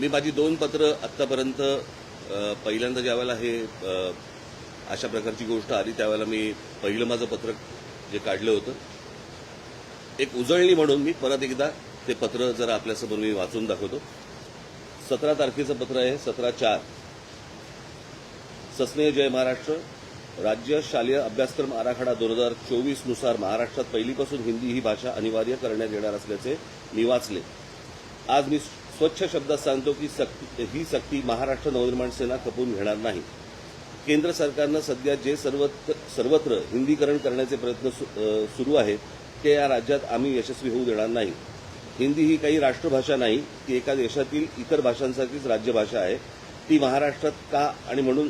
मी माझी दोन पत्र आत्तापर्यंत पहिल्यांदा ज्यावेळेला हे अशा प्रकारची गोष्ट आली त्यावेळेला मी पहिलं माझं पत्र जे काढलं होतं. एक उजळणी म्हणून मी परत एकदा ते पत्र जरा आपल्यासमोर मी वाचून दाखवतो. सतरा तारखेचं पत्र आहे सतरा चार. सस्नेह जय महाराष्ट्र. राज्य शालेय अभ्यासक्रम आराखडा दोन हजार चोवीसनुसार महाराष्ट्रात पहिलीपासून हिंदी ही भाषा अनिवार्य करण्यात येणार असल्याचे मी वाचले. आज मी स्वच्छ शब्दात सांगतो की सक्ती ही सक्ती महाराष्ट्र नवनिर्माण सेना खपवून घेणार नाही. केंद्र सरकारनं सध्या जे सर्वत्र सर्वत्र हिंदीकरण करण्याचे प्रयत्न सु- सुरू आहेत ते या राज्यात आम्ही यशस्वी होऊ देणार नाही. हिंदी ही काही राष्ट्रभाषा नाही ती एका देशातील इतर भाषांसारखीच राज्यभाषा आहे. ती महाराष्ट्रात का आणि म्हणून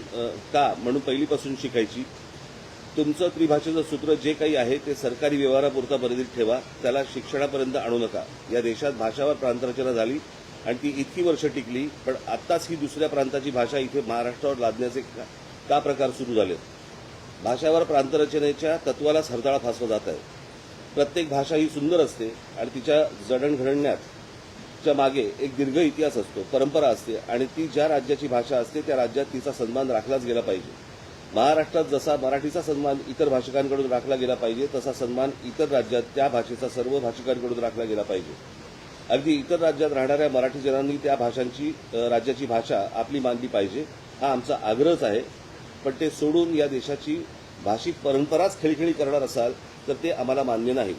का म्हणून पहिलीपासून शिकायची? तुमचं त्रिभाषेचं सूत्र जे काही आहे ते सरकारी व्यवहारापुरता मर्यादित ठेवा. त्याला शिक्षणापर्यंत आणू नका. या देशात भाषावर प्रांतरचना झाली आणि ती इतकी वर्ष टिकली पण आत्ताच ही दुसऱ्या प्रांताची भाषा इथे महाराष्ट्रावर लादण्याचे का का प्रकार सुरू झाले भाषावर प्रांतरचनेच्या तत्वालाच हरताळा फासला जात आहे. प्रत्येक भाषा ही सुंदर असते आणि तिच्या जडणघडण्याच्या मागे एक दीर्घ इतिहास असतो परंपरा असते आणि ती ज्या राज्याची भाषा असते त्या राज्यात तिचा सन्मान राखलाच गेला पाहिजे. महाराष्ट्रात जसा मराठीचा सन्मान इतर भाषिकांकडून राखला गेला पाहिजे तसा सन्मान इतर राज्यात त्या भाषेचा सर्व भाषिकांकडून राखला गेला पाहिजे. अगदी इतर राज्यात राहणाऱ्या मराठी जनांनी त्या भाषांची राज्याची भाषा आपली मानली पाहिजे. हा आमचा आग्रहच आहे. पण ते सोडून या देशाची भाषिक परंपराच खेळखेळी करणार असाल तर ते आम्हाला मान्य नाही.